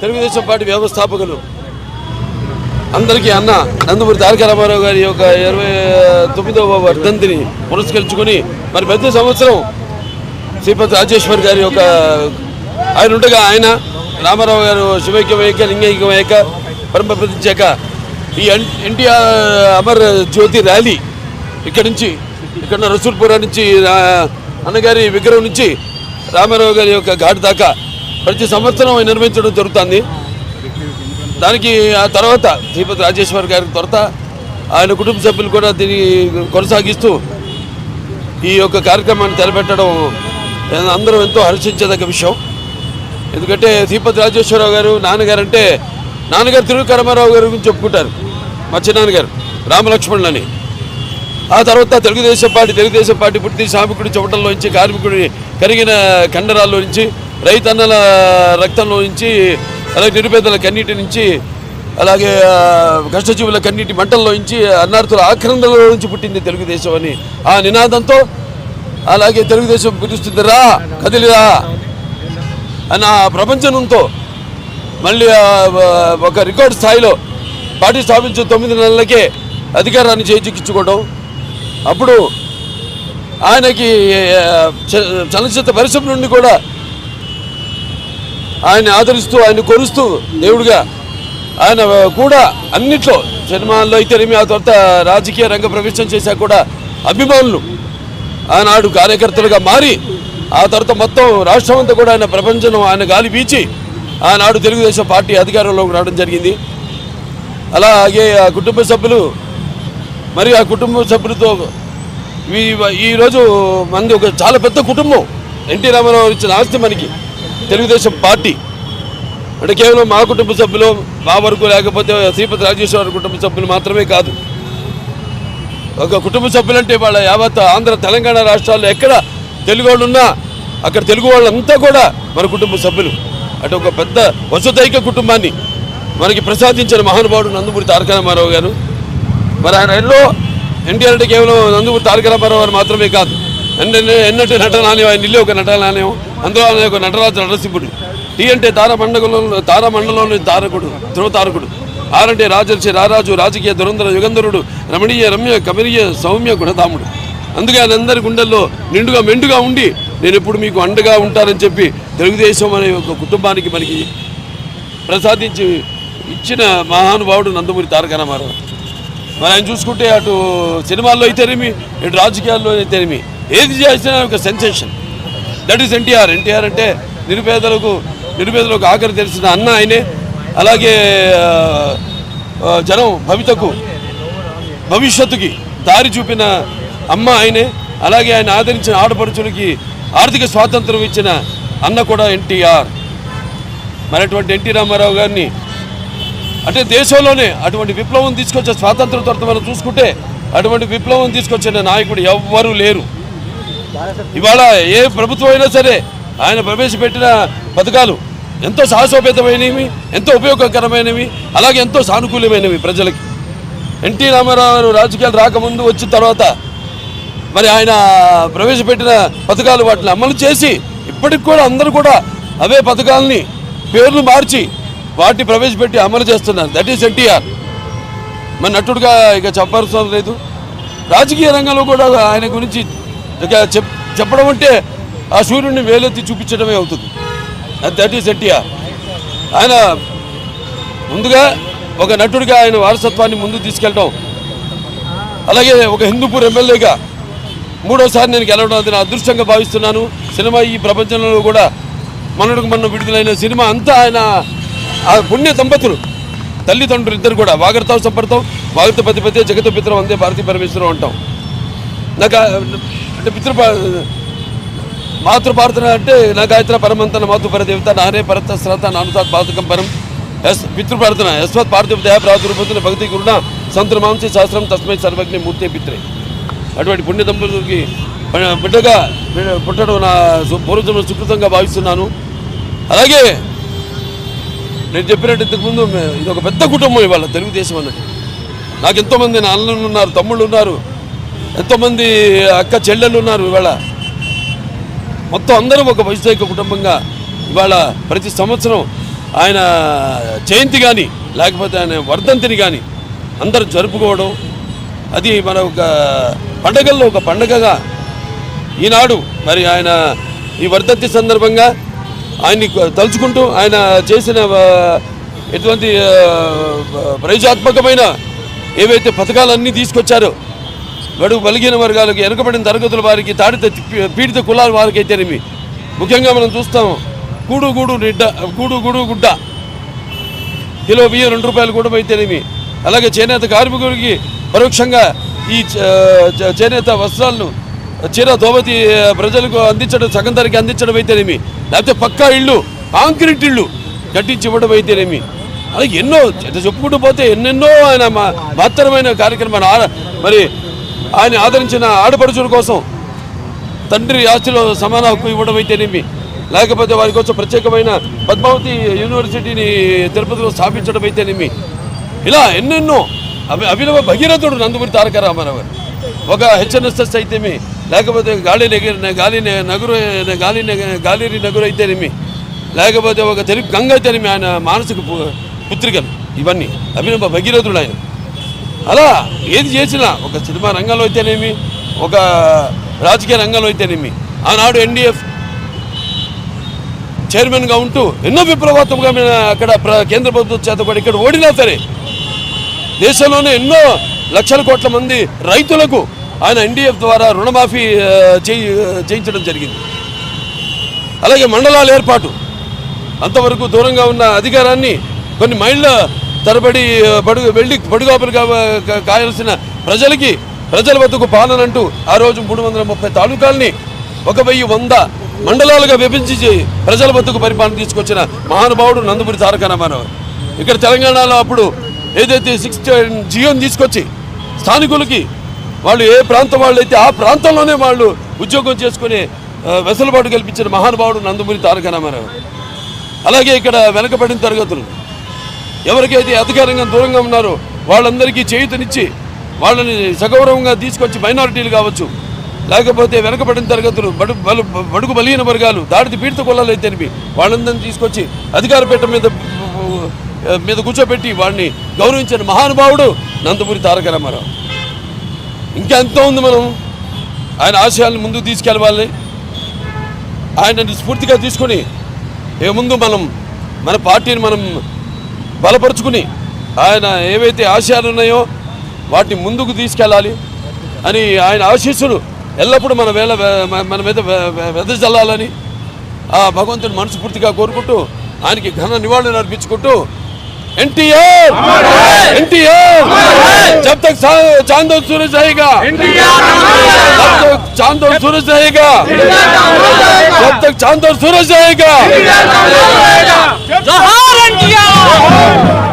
Telugu Desam party వ్యవస్థాపకులు. అందరికీ అన్న నందమూరి తారక రామారావు గారి యొక్క ఇరవై తొమ్మిదవ వర్ధంతిని పురస్కరించుకుని మరి ప్రతి సంవత్సరం శ్రీపతి రాజేశ్వర్ గారి యొక్క ఆయన ఉండగా ఆయన రామారావు గారు శివైక్యం వేయక లింగైక్యం పరమ ఈ ఎన్- ఎన్టీఆర్ అమర్ జ్యోతి ర్యాలీ ఇక్కడి నుంచి ఇక్కడ రసూల్పురా నుంచి అన్నగారి విగ్రహం నుంచి రామారావు గారి యొక్క ఘాట్ దాకా ప్రతి సంవత్సరం నిర్మించడం జరుగుతుంది. దానికి ఆ తర్వాత శ్రీపతి రాజేశ్వర్ గారి తర్వాత ఆయన కుటుంబ సభ్యులు కూడా దీన్ని కొనసాగిస్తూ ఈ యొక్క కార్యక్రమాన్ని తలపెట్టడం అందరూ ఎంతో హర్షించదగ్గ విషయం. ఎందుకంటే శ్రీపతి రాజేశ్వరరావు గారు నాన్నగారు అంటే నాన్నగారు తిరుకరమారావు గారి గురించి చెప్పుకుంటారు. మా చిన్నాన్నగారు రామలక్ష్మణులు అని ఆ తర్వాత తెలుగుదేశం పార్టీ తెలుగుదేశం పార్టీ పుట్టి శ్రామికుడి చెమటల్లో నుంచి కార్మికుడి కరిగిన కండరాల్లో నుంచి రైతన్నల రక్తంలో నుంచి అలాగే నిరుపేదల కన్నీటి నుంచి అలాగే కష్టజీవుల కన్నీటి మంటల్లో నుంచి అన్నార్థుల ఆక్రందనలో నుంచి పుట్టింది తెలుగుదేశం అని ఆ నినాదంతో అలాగే తెలుగుదేశం పిలుస్తుంది రా కదిలిరా అన్న ఆ ప్రపంచంతో మళ్ళీ ఒక రికార్డు స్థాయిలో పార్టీ స్థాపించిన తొమ్మిది నెలలకే అధికారాన్ని చేజిక్కించుకోవడం. అప్పుడు ఆయనకి చ- చలనచిత్ర పరిశ్రమ నుండి కూడా ఆయన్ని ఆదరిస్తూ ఆయన కొలుస్తూ దేవుడిగా ఆయన కూడా అన్నిట్లో సినిమాల్లో అయితేనేమి ఆ తర్వాత రాజకీయ రంగ ప్రవేశం చేశాక కూడా అభిమానులు ఆనాడు కార్యకర్తలుగా మారి ఆ తర్వాత మొత్తం రాష్ట్రం అంతా కూడా ఆయన ప్రపంచం ఆయన గాలి పీచి ఆనాడు తెలుగుదేశం పార్టీ అధికారంలోకి రావడం జరిగింది. అలాగే ఆ కుటుంబ సభ్యులు మరి ఆ కుటుంబ సభ్యులతో ఈ- ఈరోజు మంది ఒక చాలా పెద్ద కుటుంబం. ఎన్టీ రామారావు ఇచ్చిన ఆస్తి మనకి. తెలుగుదేశం పార్టీ. అంటే కేవలం మా కుటుంబ సభ్యులు మా వరకు లేకపోతే శ్రీపతి రాజేశ్వర కుటుంబ సభ్యులు మాత్రమే కాదు. ఒక కుటుంబ సభ్యులంటే వాళ్ళ యావత్ ఆంధ్ర తెలంగాణ రాష్ట్రాల్లో ఎక్కడ తెలుగు వాళ్ళు ఉన్నా అక్కడ తెలుగు వాళ్ళంతా కూడా మన కుటుంబ సభ్యులు. అటు ఒక పెద్ద వసుదైక కుటుంబాన్ని మనకి ప్రసాదించిన మహానుభావుడు నందమూరి తారక రామారావు గారు. మరి ఆయన ఎన్నో ఎన్టీఆర్ అంటే కేవలం నందమూరి తారక రామారావు గారు మాత్రమే కాదు. అంటే ఎన్నటి నట నాణ్యం ఆయన ఇల్లు ఒక నట నాణ్యం అందులో ఆయన ఒక నటరాజు నరసింహుడు. టీ అంటే తారమండలంలో తారమండలంలోని తారకుడు ధ్రువ తారకుడు ఆరంటే రాజర్షి రారాజు రాజకీయ దురంధర యుగంధరుడు రమణీయ రమ్య కమనీయ సౌమ్య గుణధాముడు. అందుకే ఆయన అందరి గుండెల్లో నిండుగా మెండుగా ఉండి నేను ఎప్పుడు మీకు అండగా ఉంటానని చెప్పి తెలుగుదేశం అనే ఒక కుటుంబానికి మనకి ప్రసాదించి ఇచ్చిన మహానుభావుడు నందమూరి తారక రామారావు. మరి ఆయన చూసుకుంటే అటు సినిమాల్లో అయితేనేమి ఇటు రాజకీయాల్లో అయితేనేమి ఏది చేసినా ఒక sensation that is NTR NTR అంటే నిరుపేదలకు నిరుపేదలకు ఆఖరి తెలిసిన అన్న ఆయనే. అలాగే జనం భవితకు భవిష్యత్తుకి దారి చూపిన అమ్మ ఆయనే. అలాగే ఆయన ఆదరించిన ఆడపడుచులకి ఆర్థిక స్వాతంత్రం ఇచ్చిన అన్న కూడా ఎన్టీఆర్ మరి అటువంటి ఎన్టీ రామారావు గారిని అంటే దేశంలోనే అటువంటి విప్లవం తీసుకొచ్చే స్వాతంత్రం తర్వాత మనం చూసుకుంటే అటువంటి విప్లవం తీసుకొచ్చిన నాయకుడు ఎవ్వరూ లేరు. ఇవాళ ఏ ప్రభుత్వం అయినా సరే ఆయన ప్రవేశపెట్టిన పథకాలు ఎంతో సాహసోపేతమైనవి ఎంతో ఉపయోగకరమైనవి అలాగే ఎంతో సానుకూలమైనవి ప్రజలకి. ఎన్టీ రామారావు రాజకీయాలు రాకముందు వచ్చిన తర్వాత మరి ఆయన ప్రవేశపెట్టిన పథకాలు వాటిని అమలు చేసి ఇప్పటికి కూడా అందరూ కూడా అవే పథకాలని పేర్లు మార్చి వాటిని ప్రవేశపెట్టి అమలు చేస్తున్నారు. That is NTR. మరి నటుడుగా ఇక చెప్పాల్సిన లేదు. రాజకీయ రంగంలో కూడా ఆయన గురించి చెప్పడం అంటే ఆ సూర్యుడిని వేలెత్తి చూపించడమే అవుతుంది. దట్ ఈస్ ఎన్టీఆర్ ఆయన ముందుగా ఒక నటుడిగా ఆయన వారసత్వాన్ని ముందు తీసుకెళ్ళడం. అలాగే ఒక హిందూపూర్ ఎమ్మెల్యేగా మూడోసారి నేను గెలవడం అది నా అదృష్టంగా భావిస్తున్నాను. సినిమా ఈ ప్రపంచంలో కూడా మనకు మొన్న విడుదలైన సినిమా అంతా ఆయన ఆ పుణ్య దంపతులు. తల్లిదండ్రులు ఇద్దరు కూడా. వాగర్తావు సంపడతాం వాగర్త పతిపతి జగత పిత్రం అందే భారతీ పరమేశ్వరం అంటాం. నాకు అంటే పితృ మాతృపార్థన అంటే నా గాయత్ర పరమంతన మాతృపర దేవత నానే పరత శ్రత నానుతాత్ పాతకం పరం ఎస్ పితృప్రార్థన యశ్వత్ పార్థివ దయా ప్రాదుర్భూతున్న భక్తి గురుణ సంతుల మాంసి శాస్త్రం తస్మై సర్వజ్ఞ మూర్తి పిత్రే. అటువంటి పుణ్య దంపతులకి బిడ్డగా పుట్టడం నా సు- పూర్వజన్మ సుకృతంగా భావిస్తున్నాను. అలాగే నేను చెప్పినట్టు ఇంతకుముందు ఇది ఒక పెద్ద కుటుంబం ఇవాళ తెలుగుదేశం అన్నది. నాకు ఎంతోమంది నా అన్నలు ఉన్నారు తమ్ముళ్ళు ఉన్నారు. ఎంతోమంది అక్క చెల్లెళ్ళు ఉన్నారు ఇవాళ. మొత్తం అందరం ఒక వైశాఖ కుటుంబంగా ఇవాళ ప్రతి సంవత్సరం ఆయన జయంతి కానీ లేకపోతే ఆయన వర్ధంతిని కానీ అందరూ జరుపుకోవడం అది మన ఒక పండగల్లో ఒక పండగగా ఈనాడు మరి ఆయన ఈ వర్ధంతి సందర్భంగా ఆయన్ని తలుచుకుంటూ ఆయన చేసిన ఎటువంటి ప్రయోజాత్మకమైన ఏవైతే పథకాలన్నీ తీసుకొచ్చారో గడువు బలిగిన వర్గాలకు వెనుకబడిన తరగతుల వారికి తాడిత పీడిత కులాల వారికైతేనేమి ముఖ్యంగా మనం చూస్తాం కూడు గూడు నిడ్డ కూడు గూడు గుడ్డ. కిలో బియ్యం రెండు రూపాయలు కూడా అయితేనేమి అలాగే చేనేత కార్మికుడికి పరోక్షంగా ఈ చేనేత వస్త్రాలను చీర దోమతి ప్రజలకు అందించడం సగం ధరకి అందించడం అయితేనేమి లేకపోతే పక్కా ఇళ్ళు కాంక్రీట్ ఇళ్ళు కట్టించి ఇవ్వడం అయితేనేమి అలాగే ఎన్నో చెప్పుకుంటూ పోతే ఎన్నెన్నో ఆయన మా- మహత్తరమైన కార్యక్రమాలు మరి ఆయన ఆదరించిన ఆడపడుచుల కోసం తండ్రి ఆస్తిలో సమాన హక్కు ఇవ్వడం అయితేనేమి లేకపోతే వారి కోసం ప్రత్యేకమైన పద్మావతి యూనివర్సిటీని తిరుపతిలో స్థాపించడం అయితేనేమి ఇలా ఎన్నెన్నో అవి అభినవ భగీరథుడు నందమూరి తారక రామారావు. గారు. ఒక హెచ్ఎన్ఎస్ఎస్ అయితేమి లేకపోతే గాలి నగర్ గాలి నగరు గాలి గాలిరి నగరు అయితేనేమి లేకపోతే ఒక తెలుగు గంగ అయితేనేమి ఆయన మానసిక పు- పుత్రికలు. ఇవన్నీ అభినవ భగీరథుడు ఆయన. అలా ఏది చేసినా ఒక సినిమా రంగంలో అయితేనేమి ఒక రాజకీయ రంగంలో అయితేనేమి ఆనాడు ఎన్డీఎఫ్ చైర్మన్గా ఉంటూ ఎన్నో విప్లవాత్మకమైన అక్కడ ప్ర- కేంద్ర ప్రభుత్వం చేత కూడా ఇక్కడ ఓడినా సరే దేశంలోనే ఎన్నో లక్షల కోట్ల మంది రైతులకు ఆయన ఎన్డీఎఫ్ ద్వారా రుణమాఫీ చేయి చేయించడం జరిగింది. అలాగే మండలాల ఏర్పాటు అంతవరకు దూరంగా ఉన్న అధికారాన్ని కొన్ని మైళ్ళ తరబడి బడుగు వెళ్ళి బడుగాపులు కాయాల్సిన ప్రజలకి ప్రజల వద్దకు పాలన అంటూ ఆ రోజు మూడు వందల ముప్పై తాలూకాల్ని ఒక వెయ్యి వంద మండలాలుగా విభజించి ప్రజల వద్దకు పరిపాలన తీసుకొచ్చిన మహానుభావుడు నందమూరి తారక రామారావు. ఇక్కడ తెలంగాణలో అప్పుడు ఏదైతే సిక్స్ జియోని తీసుకొచ్చి స్థానికులకి వాళ్ళు ఏ ప్రాంతం వాళ్ళు అయితే ఆ ప్రాంతంలోనే వాళ్ళు ఉద్యోగం చేసుకునే వెసులుబాటు కల్పించిన మహానుభావుడు నందమూరి తారక రామారావు. అలాగే ఇక్కడ వెనకబడిన తరగతులు ఎవరికైతే అధికారంగా దూరంగా ఉన్నారో వాళ్ళందరికీ చేయుతనిచ్చి వాళ్ళని సగౌరవంగా తీసుకొచ్చి మైనారిటీలు కావచ్చు లేకపోతే వెనకబడిన తరగతులు బడు బలు బడుగు బలిగిన వర్గాలు దాడిది పీడిత కులాలు అయితేనివి వాళ్ళందరినీ తీసుకొచ్చి అధికార పీఠ మీద మీద కూర్చోబెట్టి వాడిని గౌరవించిన మహానుభావుడు నందమూరి తారక రామారావు. ఇంకా ఎంతో ఉంది మనం. ఆయన ఆశయాలను ముందుకు తీసుకెళ్ళవాలి. ఆయనని స్ఫూర్తిగా తీసుకొని ఇక ముందు మనం మన పార్టీని మనం బలపరుచుకుని ఆయన ఏవైతే ఆశయాలు ఉన్నాయో వాటిని ముందుకు తీసుకెళ్ళాలి అని ఆయన ఆశీస్సులు ఎల్లప్పుడూ మన వేళ మన- మన మీద వె- వె- వెదజల్లాలని ఆ భగవంతుని మనస్ఫూర్తిగా కోరుకుంటూ ఆయనకి ఘన నివాళులు అర్పించుకుంటూ ఎన్టీఆర్ ఎన్టీఆర్ జబ్ తక్ చా- చాందో సూరజ్ रहेगा जब तक चांद और सूरज रहेगा जब तक चांद और सूरज रहेगा 不要啊